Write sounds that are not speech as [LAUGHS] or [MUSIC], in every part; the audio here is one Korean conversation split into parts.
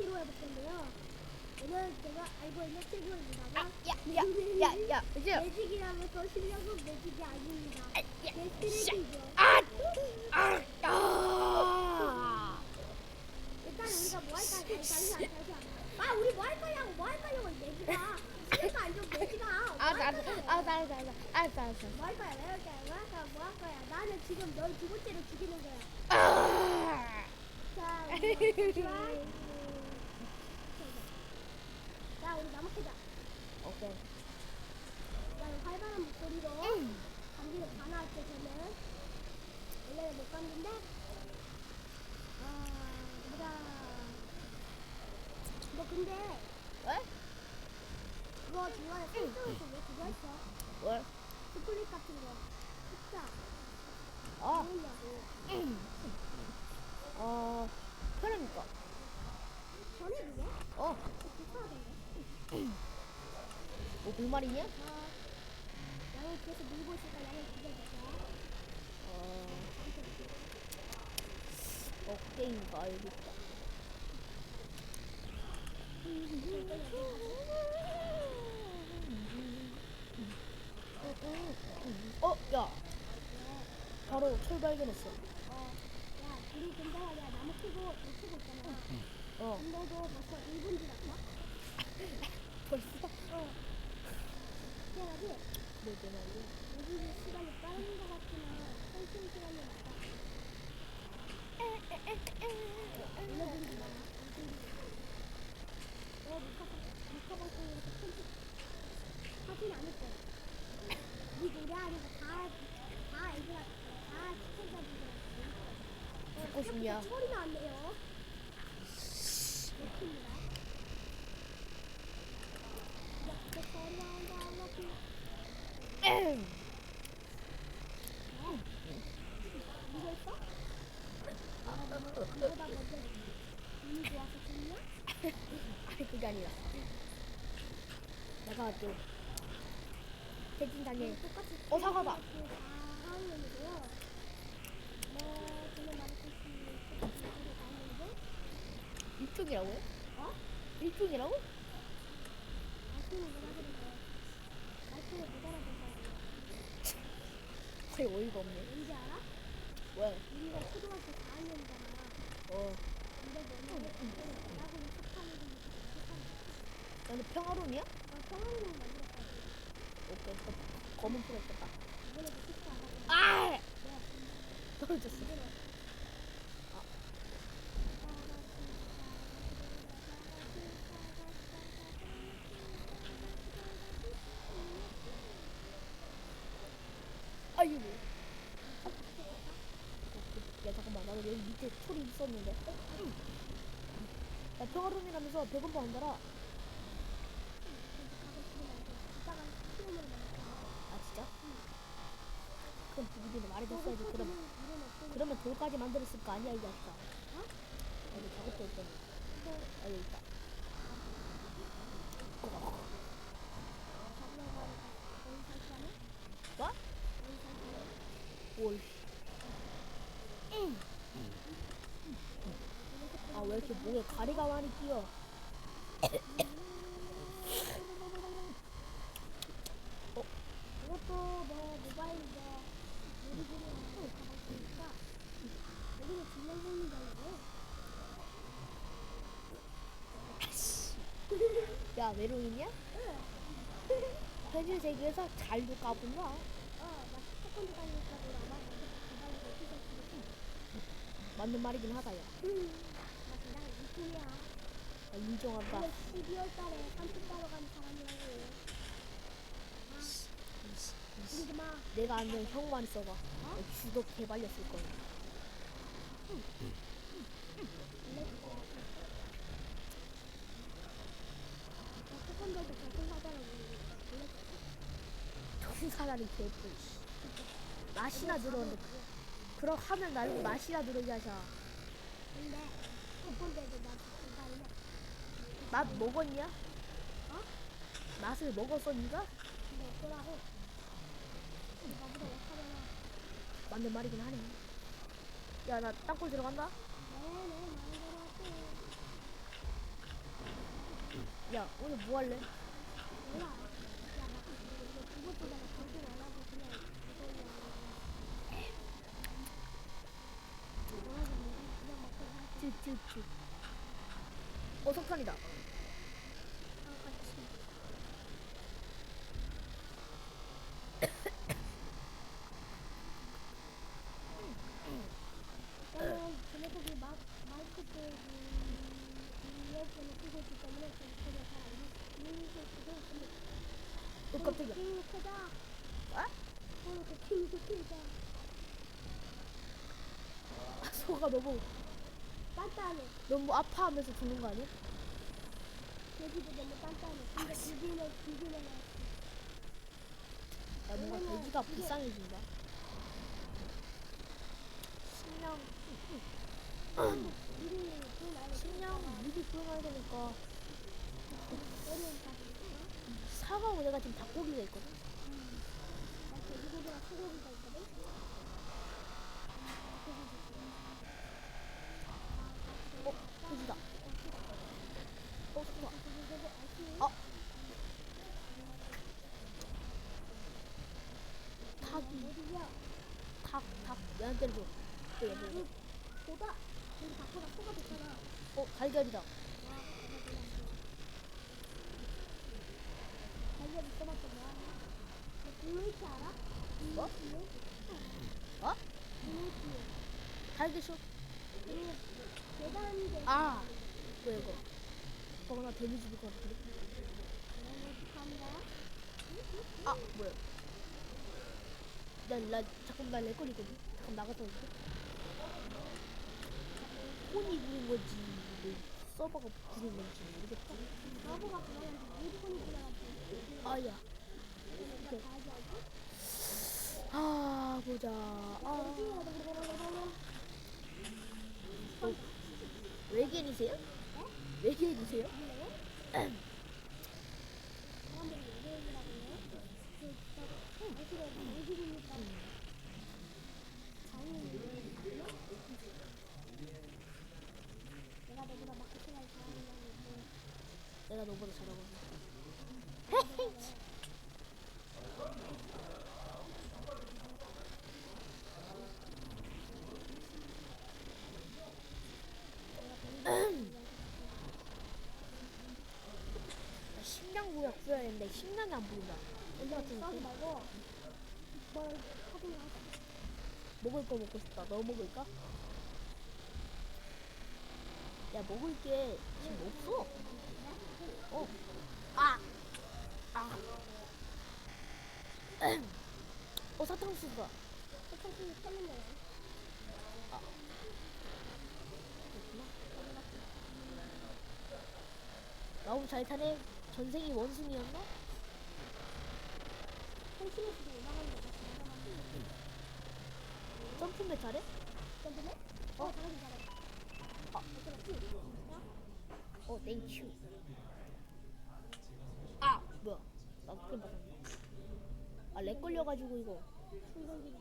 매직키로 해볼 건데요. 오늘 제가 알고 있는 친구입니다. 야야야야 이제 매직이라면서 실력은 매직이 아닙니다. 야, 제 쓰레기죠. 아! 아! 아! 일단 우리가 뭐 할까? 아니, 잠시만, 잠시만. 아, 우리 뭐 할 거냐고, 뭐 할 거냐고, 매직아. 그러니까 아니죠, 매직아. 뭐 아, 할 알았어. 알았어. 뭐 할 거야, 왜할 거야, 뭐할 거야, 뭐할 거야. 나는 지금 널 두 번째로 죽이는 거야. 아! 자, 우리 [LAUGHS] 자, 우리 나무 캐자. 오케이. 자, 활발한 목소리로. 음. 감기를 다 나왔죠, 저는. 원래는 못 갔는데. 아, 우리가. 너 근데, 왜? 그거 중간에 설정에서 왜 그거 했어? 왜? 스플릿 같은 거. 진짜. 어, 뭐냐고. 어, 그러니까. 전에 그게? 어, 불편하던데. 뭐 불말이냐? 아, 양을 계속 밀고 있으니까 양을 죽여주세요. 어, 어, 게임가 알겠다. 어, 야, 바로 철 발견했어. 어, 야, 우리 근데 야 나무 키고 못 키고 있잖아. 어, 근데도 벌써 1분 지났어? 벌써? 어. 그래가지 뭐 되나요? 우리 시간이 빠른 것 같지만 한숨 시간이 없다. 올려주지 마. 너 미카 미카 방송에서 편집 하진 않을 거야. 네 노래 아니고 다다 애들 다 시청자분들. 듣고 싶냐? 소리 나왔네요. 역입니다. 역대 소리 나온다. 역시. 이거 있어? 아, 너무 그거다 먼저 운이 좋아서 좋냐? 아니 그게 아니라 내가 또 태진당에 똑같이 어, 사과다. 4학년이고요. 뭐 저는 말했듯이 똑같이 이쪽에 다니는데 일중이라고요? 어? 알아듣어요. 거의 어이가 없네. 왠지 알아? 왜? 우리가 초등학교 4학년이잖아. 어, 너는 대학원 13일이니까 13일. 너는 평화로운이야? 나 평학년 만들었거든. 오케이, 거, 검은 풀 했겠다. 이번에도 식사 안 하고. 아! 네. 떨어졌어. 이번에. 아. 아이고. 야 잠깐만 나도 여기 밑에 풀이 있었는데. 야 한다라. 이따가 시험을 만들어. 아 진짜? 그럼 부부들이 말해줬어야지. 그럼. 그러면 돌까지 만들었을 거 아니야 이 자식아. 여기 작업도 있더니. 아 여기 있다. 뭐? 여기 설치하네? 뭘? 아 왜 이렇게 목에 가리가 많이 끼어? 이것도 뭐 모바일 뭐 놀이기구랑 가봤으니까 여기는 진명성민장이고 야 외로이냐? 현실 세계에서 잘도 까본다. 어나 모바일로 어떻게 할지 맞는 말이긴 하다 야. 나 그냥 이뿐이야 나 인정한다. 원래 12월 달에 산책 가러 가는 사람이라고 아 그러지 마 내가 아는 형만 써봐. 너 주도 개발렸을 거야. 태권도도 원래 청사다리 개뿔. 맛이나 들었는데 그럼 하면 말고 맛이나 들어야 하자. 근데 태권도에도 나 그거 맛 먹었냐? 어? 맛을 먹었어 니가? 근데 어쩌라고 나보다 약하잖아 맞는 말이긴 하네. 야 나 땅굴 들어간다. 네네 많이 들어왔고 야 오늘 뭐 할래? 몰라. 야, 나 이거 그것보다는 방송 안 하고 그냥 이걸로 하고. 뭐라고 그냥 먹고 할 쭈쭈쭈. 어 석탄이다. 아, 같이. 저는 저녁에 마, 마이크 때문에 이어폰을 쓰고 있기 때문에 저녁에 잘안 들리고 있습니다. 어 깜짝이야. 킹 크다. 아? 오늘 그 크다. 아, 소가 너무 단단해. 너무 아파하면서 죽는 거 아니야? 돼지도 너무 단단해. 근데 비비는 비비는 야 뭔가 왜냐면 돼지가 이게- 불쌍해진다. 안에 식량 미리 구해놔야 되니까 [LAUGHS] 사과하고 내가 지금 닭고기가 있거든. 나 돼지고기랑 소고기가 있거든. 어 돼지다. 어 소가. 어? 닭이 어디야? 닭닭 얘한테 줘. 또 얘들. 그 보다 여기 밖보다 소가 좋잖아. 어 달걀이다. 달걀 있어봤자 뭐야? 너 블루이치 알아? 뭐? 어? 블루이치. 달걀 줘. 그리고 계단인데 아 뭐야 이거. 저거 나 데미지 줄것 같은데. 한다. 아 뭐야? 나나 잠깐 나내 거리거든. 잠깐 나갔다 올게. 폰이 부른 건지 뭐 서버가 부른 건지 모르겠다. 그러면 일본이 지나갔지. 아야. 아 보자. 아 어, 외계인이세요? 외계인이세요? 사람들이 외계인이라고 해? 그, 저, 사실은 외계인이니까 장인이 내가 너보다 마케팅을 잘하는 건 내가 너보다 잘하고. 나 구약 구해야 되는데 식량이 안 보인다. 언제 같은 싸우지 거 말고 뭘 하든가 하자. 먹을 거 먹고 싶다. 너 먹을까? 야 먹을 게 지금 없어. 어. 아. 아. 어 사탕수수다. 세상이 털린 거야. 너무 잘 타네. 전생이 원숭이였나? 펜싱에서도 올라가는 거. 점프맨 잘해? 점프네? 어, 잘하긴 잘해. 아. 어쩌지? 어 땡큐. 아 뭐야? 나 그게 맞았네. 아 렉 걸려가지고 이거. 충전기.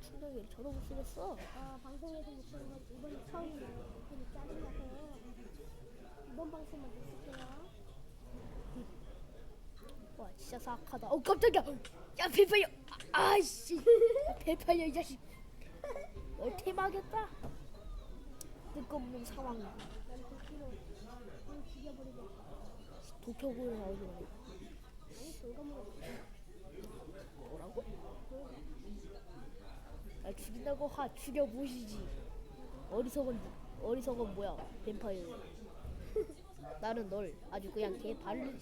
충전기를 저도 못 쓰겠어. 아, 방송에서 못 쓰는 건 이번이 처음이에요. 괜히 짜증나서요. 이번 방송만 못 쓸게요. 와 진짜 사악하다. 어 깜짝이야. 야 배파이어. 아, 아이씨. [LAUGHS] 배파이어 이 자식. [LAUGHS] 널 태망했다. 뜻없는 상황. 도쿄구를 나오지 말고. 아니, 돌감으로 뭐라고? 날 죽인다고 하 죽여보시지. 어리석은 어리석은 뭐야? 뱀파이어. [LAUGHS] 나는 널 아주 그냥 개 발을.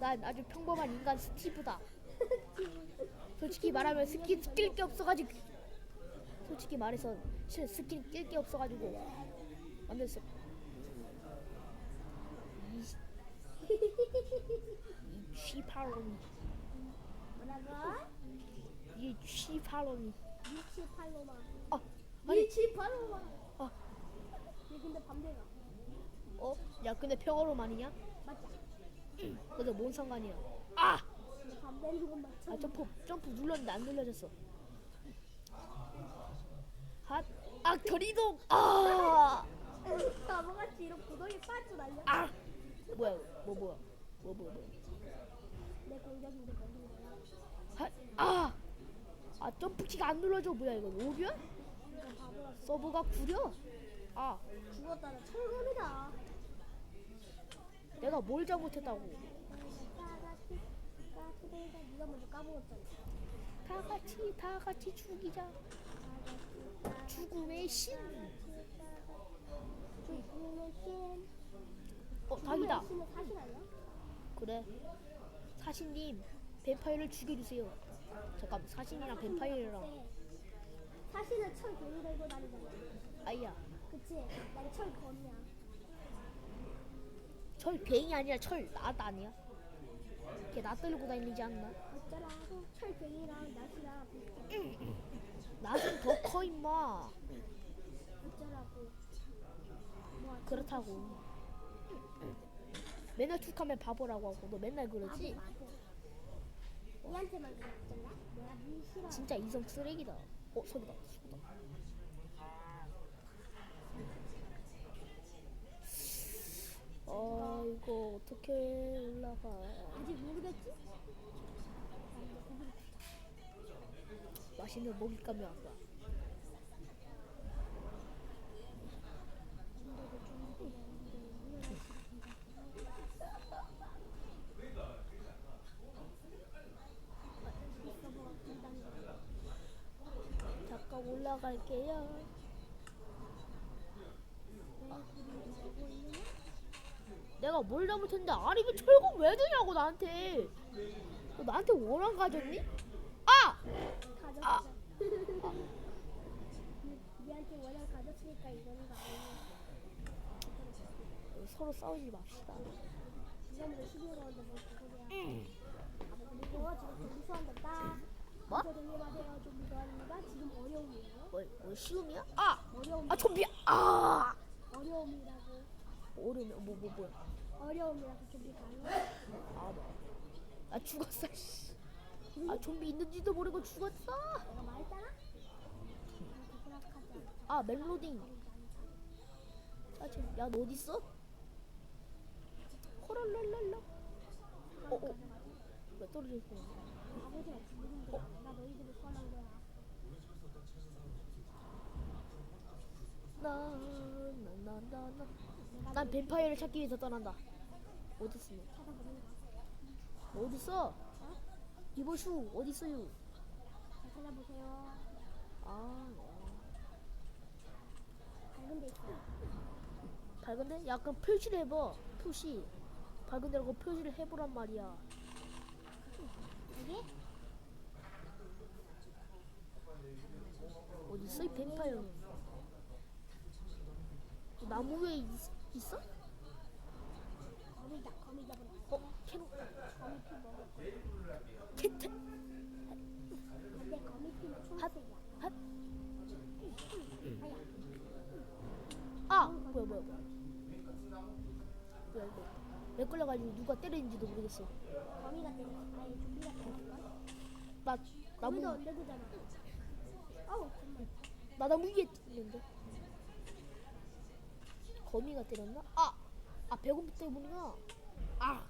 난 아주 평범한 인간 스티브다. [LAUGHS] 솔직히 말하면 스킬 낄게 없어가지고. 솔직히 말해서 실 스킬 낄 게 없어가지고 만들었어. 이 취파론이 뭐라고? 이 취파론이. 미치 팔로마. 아 아니 미치 팔로마. 아 얘 근데 밤새가. 어? 야 근데 평화로움 아니냐? 맞자. 근데 뭔 상관이야? 아! 밤새는 건 맞죠? 아 점프 점프 눌렀는데 안 눌러졌어. 핫! 아 결이동! 아! 바보같이 이런 구덩이 빠져 날려. 아 뭐야 뭐 뭐야 뭐 뭐야 뭐. 내 공격인데 거긴 거야. 하, 아! 아 점프키가 안 눌러져 뭐야 이거 바보라. 서버가 구려? 아 죽었다는 철검이다. 내가 뭘 잘못했다고 까같이 까치대가 네가 먼저 까먹었잖아. 다 같이 다 같이 죽이자 죽음의 신 죽음의 신. 어, 닭이다. 죽음의 신은 사실 아니야? 그래. 사신님, 뱀파이어를 죽여주세요. 잠깐, 사신이랑 뱀파이어랑. 네. 사실은 철 괜히 들고 다니잖아. 아이야, 그치? 난철 검이야. 철 괭이 아니라 철낫 아니야? 걔낫 들고 다니지 않나? 어쩌라고 철 괜히랑 낫이랑 비슷해. [LAUGHS] 낫은 더커 임마. 어쩌라고. 뭐 그렇다고. 맨날 툭하면 바보라고 하고 너 맨날 그러지? 바보. 얘한테만 그랬잖아. 내가 니 싫어. 진짜 이성 쓰레기다. 어, 소리다. 소리다. 아, 이거 어떻게 올라가? 아직 모르겠지? 맛있는 먹잇감이 왔다. 잠깐 올라갈게요. 내가 뭘 잘못했는데 아니 왜 철거 왜 드냐고 나한테 너 나한테 원한 가졌니? 아! 아니야? 서로 싸우지 맙시다 뭐 소환됐다. 뭐? 뭐, 뭐 쉬움이야? 아! 어려움. 아 좀비 아! 어려움이라고. 어려면 뭐뭐 뭐야 어려움이라고 좀비 가요. 아, 뭐. 아 죽었어 씨. 아 좀비 있는지도 모르고 죽었어. 아 멜로딩 짜증 야너 어딨어? 호랄랄랄라 어, 어. 왜 떨어졌어 아버지가 죽는 거야. 내가 너희들을 소환한 거야. 나나나나나 난 뱀파이어를 찾기 위해서 떠난다 어딨어 찾아보는 거야. 너 어딨어? 어? 이보슈 어딨어요 잘 찾아보세요. 아 밝은 데 있어. 밝은데? 약간 표시를 해봐 표시 밝은 데라고 표시를 해보란 말이야 여기? 어딨어 이 뱀파이어는 나무 위에 있, 있어? 거미다. 거미 잡은 어? 캐로 거미 피 먹을 거야. 캐트 근데 거미 피는 초록색이야. 핫. 아! 뭐야 뭐야 뭐야 뭐야 이거 왜 끌려가지고 누가 때리는지도 모르겠어 거미가 때렸어. 아니 좀비가 때렸을걸? 나 나무 거미도 안 되잖아. 어우 정말. 나 나무 위에 있는데 거미가 때렸나? 아! 아 배고프 때문이야 아!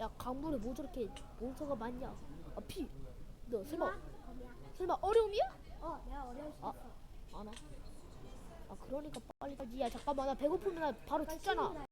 야 강물에 뭐 저렇게 몬스터가 많냐 아 피! 너 설마. 설마 어려움이야? 어 내가 어려울 수 아. 있어. 안아 아 그러니까 빨리 야 잠깐만 나 배고프면 나 바로 죽잖아